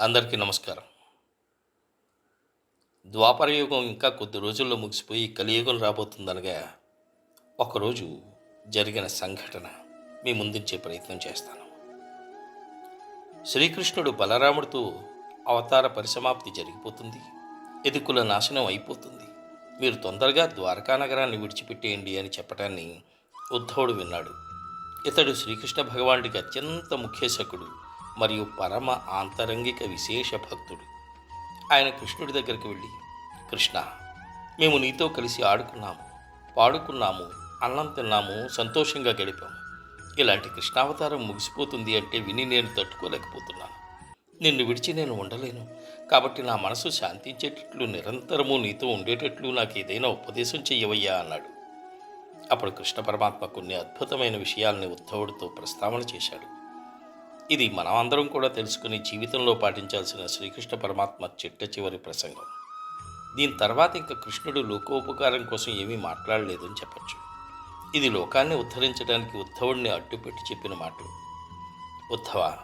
అందరికీ నమస్కారం. ద్వాపర యుగం ఇంకా కొద్ది రోజుల్లో ముగిసిపోయి కలియుగం రాబోతుందనగా ఒకరోజు జరిగిన సంఘటన మీ ముందుంచే ప్రయత్నం చేస్తాను. శ్రీకృష్ణుడు బలరాముడితో అవతార పరిసమాప్తి జరిగిపోతుంది. ఎదుకుల నాశనం అయిపోతుంది. మీరు తొందరగా ద్వారకా నగరాన్ని విడిచిపెట్టేయండి అని చెప్పటాన్ని ఉద్ధవుడు విన్నాడు. ఇతడు శ్రీకృష్ణ భగవానుడికి అత్యంత ముఖ్యశకుడు. మరియు పరమ ఆంతరంగిక విశేష భక్తుడు. ఆయన కృష్ణుడి దగ్గరికి వెళ్ళి కృష్ణ మేము నీతో కలిసి ఆడుకున్నాము పాడుకున్నాము అన్నం తిన్నాము సంతోషంగా గడిపాము. ఇలాంటి కృష్ణావతారం ముగిసిపోతుంది అంటే విని నేను తట్టుకోలేకపోతున్నాను. నిన్ను విడిచి నేను ఉండలేను. కాబట్టి నా మనసు శాంతించేటట్లు నిరంతరము నీతో ఉండేటట్లు నాకు ఏదైనా ఉపదేశం చెయ్యవయ్యా అన్నాడు. అప్పుడు కృష్ణ పరమాత్మ కొన్ని అద్భుతమైన విషయాల్ని ఉద్ధవుడితో ప్రస్తావన చేశాడు. ఇది మనమందరం కూడా తెలుసుకుని జీవితంలో పాటించాల్సిన శ్రీకృష్ణ పరమాత్మ చిట్ట చివరి ప్రసంగం. దీని తర్వాత ఇంకా కృష్ణుడు లోకోపకారం కోసం ఏమీ మాట్లాడలేదని చెప్పచ్చు. ఇది లోకాన్ని ఉద్ధరించడానికి ఉద్ధవుడిని అడ్డుపెట్టి చెప్పిన మాట ఉద్ధవ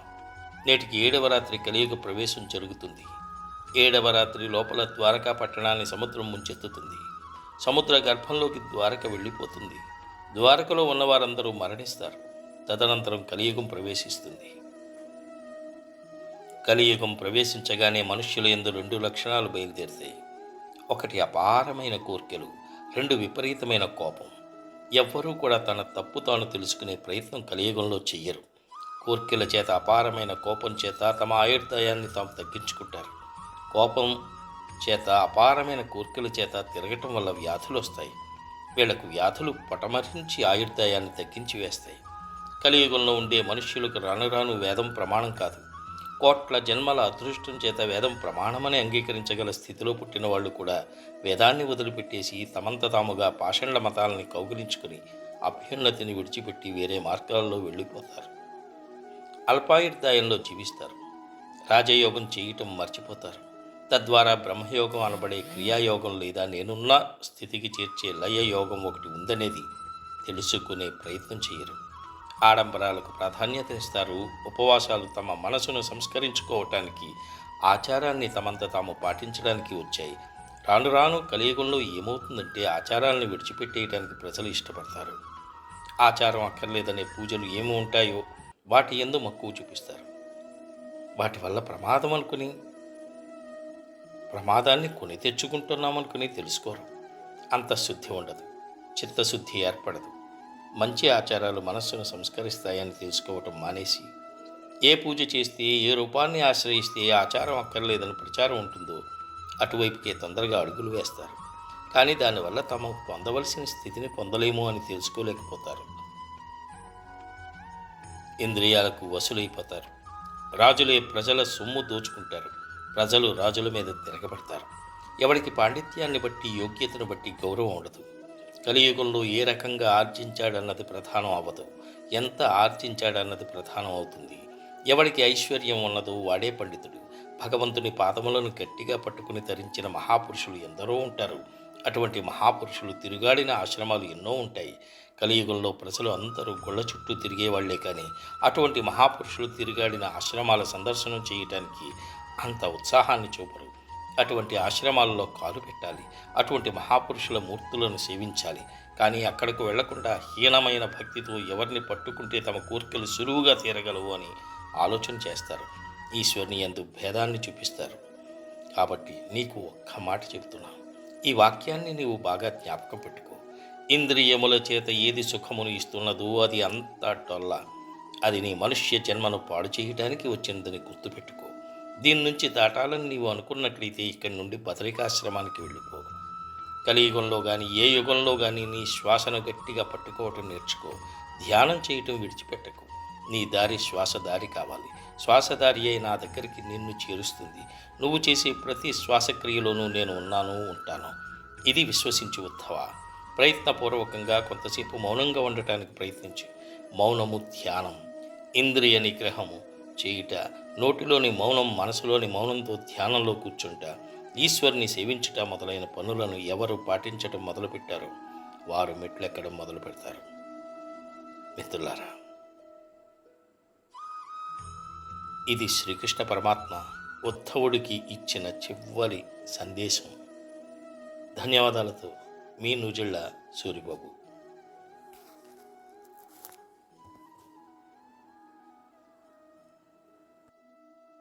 నేటికి ఏడవ రాత్రి కలియుగ ప్రవేశం జరుగుతుంది. ఏడవ రాత్రి లోపల ద్వారకా పట్టణాన్ని సముద్రం ముంచెత్తుతుంది. సముద్ర గర్భంలోకి ద్వారక వెళ్ళిపోతుంది. ద్వారకలో ఉన్నవారందరూ మరణిస్తారు. తదనంతరం కలియుగం ప్రవేశిస్తుంది. కలియుగం ప్రవేశించగానే మనుష్యుల ఎందు రెండు లక్షణాలు బయలుదేరుతాయి ఒకటి అపారమైన కోర్కెలు రెండు విపరీతమైన కోపం. ఎవ్వరూ కూడా తన తప్పు తాను తెలుసుకునే ప్రయత్నం కలియుగంలో చెయ్యరు. కోర్కెల చేత అపారమైన కోపం చేత తమ ఆయుర్దాయాన్ని తాము తగ్గించుకుంటారు. కోపం చేత అపారమైన కోర్కెల చేత తిరగటం వల్ల వ్యాధులు వస్తాయి. వీళ్ళకు వ్యాధులు పటమరించి ఆయుర్దాయాన్ని తగ్గించి వేస్తాయి. కలియుగంలో ఉండే మనుష్యులకు రాను రాను వేదం ప్రమాణం కాదు. కోట్ల జన్మల అదృష్టం చేత వేదం ప్రమాణమని అంగీకరించగల స్థితిలో పుట్టిన వాళ్ళు కూడా వేదాన్ని వదిలిపెట్టేసి తమంత తాముగా పాషండ్ల మతాలని కౌగిలించుకుని అభ్యున్నతిని విడిచిపెట్టి వేరే మార్గాల్లో వెళ్ళిపోతారు. అల్పాయుర్దాయంలో జీవిస్తారు. రాజయోగం చేయటం మర్చిపోతారు. తద్వారా బ్రహ్మయోగం అనబడే క్రియాయోగం లేదా నేనున్న స్థితికి చేర్చే లయ యోగం ఒకటి ఉందనేది తెలుసుకునే ప్రయత్నం చేయరు. ఆడంబరాలకు ప్రాధాన్యత ఇస్తారు. ఉపవాసాలు తమ మనసును సంస్కరించుకోవటానికి ఆచారాన్ని తమంత తాము పాటించడానికి వచ్చాయి. రాను రాను కలియుగంలో ఏమవుతుందంటే ఆచారాలను విడిచిపెట్టేయడానికి ప్రజలు ఇష్టపడతారు. ఆచారం అక్కర్లేదనే పూజలు ఏమి ఉంటాయో వాటి ఎందు మక్కువ చూపిస్తారు. వాటి వల్ల ప్రమాదం అనుకుని ప్రమాదాన్ని కొని తెచ్చుకుంటున్నామనుకుని తెలుసుకోరు. అంత శుద్ధి ఉండదు. చిత్తశుద్ధి ఏర్పడదు. మంచి ఆచారాలు మనస్సును సంస్కరిస్తాయని తెలుసుకోవటం మానేసి ఏ పూజ చేస్తే ఏ రూపాన్ని ఆశ్రయిస్తే ఏ ఆచారం అక్కర్లేదని ప్రచారం ఉంటుందో అటువైపుకే తొందరగా అడుగులు వేస్తారు. కానీ దానివల్ల తమ పొందవలసిన స్థితిని పొందలేము అని తెలుసుకోలేకపోతారు. ఇంద్రియాలకు వసూలైపోతారు. రాజులే ప్రజల సొమ్ము దోచుకుంటారు. ప్రజలు రాజుల మీద తిరగబడతారు. ఎవరికి పాండిత్యాన్ని బట్టి యోగ్యతను బట్టి గౌరవం ఉండదు. కలియుగంలో ఏ రకంగా ఆర్జించాడన్నది ప్రధానం అవ్వదు. ఎంత ఆర్జించాడన్నది ప్రధానం అవుతుంది. ఎవరికి ఐశ్వర్యం ఉన్నదో వాడే పండితుడు. భగవంతుని పాదములను గట్టిగా పట్టుకుని ధరించిన మహాపురుషులు ఎందరో ఉంటారు. అటువంటి మహాపురుషులు తిరుగాడిన ఆశ్రమాలు ఎన్నో ఉంటాయి. కలియుగంలో ప్రజలు అందరూ గుళ్ళ చుట్టూ తిరిగేవాళ్ళే కానీ అటువంటి మహాపురుషులు తిరుగాడిన ఆశ్రమాల సందర్శనం చేయటానికి అంత ఉత్సాహాన్ని చూపరు. అటువంటి ఆశ్రమాలలో కాలు పెట్టాలి. అటువంటి మహాపురుషుల మూర్తులను సేవించాలి. కానీ అక్కడకు వెళ్ళకుండా హీనమైన భక్తితో ఎవరిని పట్టుకుంటే తమ కోరికలు సులువుగా తీరగలవు అని ఆలోచన చేస్తారు. ఈశ్వరుని ఎందు భేదాన్ని చూపిస్తారు. కాబట్టి నీకు ఒక్క మాట చెబుతున్నాను ఈ వాక్యాన్ని నీవు బాగా జ్ఞాపకం పెట్టుకో. ఇంద్రియముల చేత ఏది సుఖమును ఇస్తున్నదో అది అంతా టొల్ల అది నీ మనుష్య జన్మను పాడు చేయడానికి వచ్చిందని గుర్తుపెట్టుకో. దీని నుంచి దాటాలని నీవు అనుకున్నట్లయితే ఇక్కడి నుండి బదరికాశ్రమానికి వెళ్ళిపో. కలియుగంలో కానీ ఏ యుగంలో కానీ నీ శ్వాసను గట్టిగా పట్టుకోవటం నేర్చుకో. ధ్యానం చేయటం విడిచిపెట్టకు. నీ దారి శ్వాసదారి కావాలి. శ్వాసదారి అయి నా దగ్గరికి నిన్ను చేరుస్తుంది. నువ్వు చేసే ప్రతి శ్వాసక్రియలోనూ నేను ఉన్నాను ఉంటాను. ఇది విశ్వసించి ఉత్తవా ప్రయత్నపూర్వకంగా కొంతసేపు మౌనంగా ఉండటానికి ప్రయత్నించు. మౌనము ధ్యానం. ఇంద్రియ నిగ్రహము. చేయుట నోటిలోని మౌనం మనసులోని మౌనంతో ధ్యానంలో కూర్చుంట. ఈశ్వరుని సేవించుట మొదలైన పనులను ఎవరు పాటించటం మొదలుపెట్టారో? వారు మెట్లెక్కడం మొదలు పెడతారు. మిత్రులారా ఇది శ్రీకృష్ణ పరమాత్మ ఉద్ధవుడికి ఇచ్చిన చివరి సందేశం. ధన్యవాదాలతో మీ నుజిళ్ళ సూరిబాబు.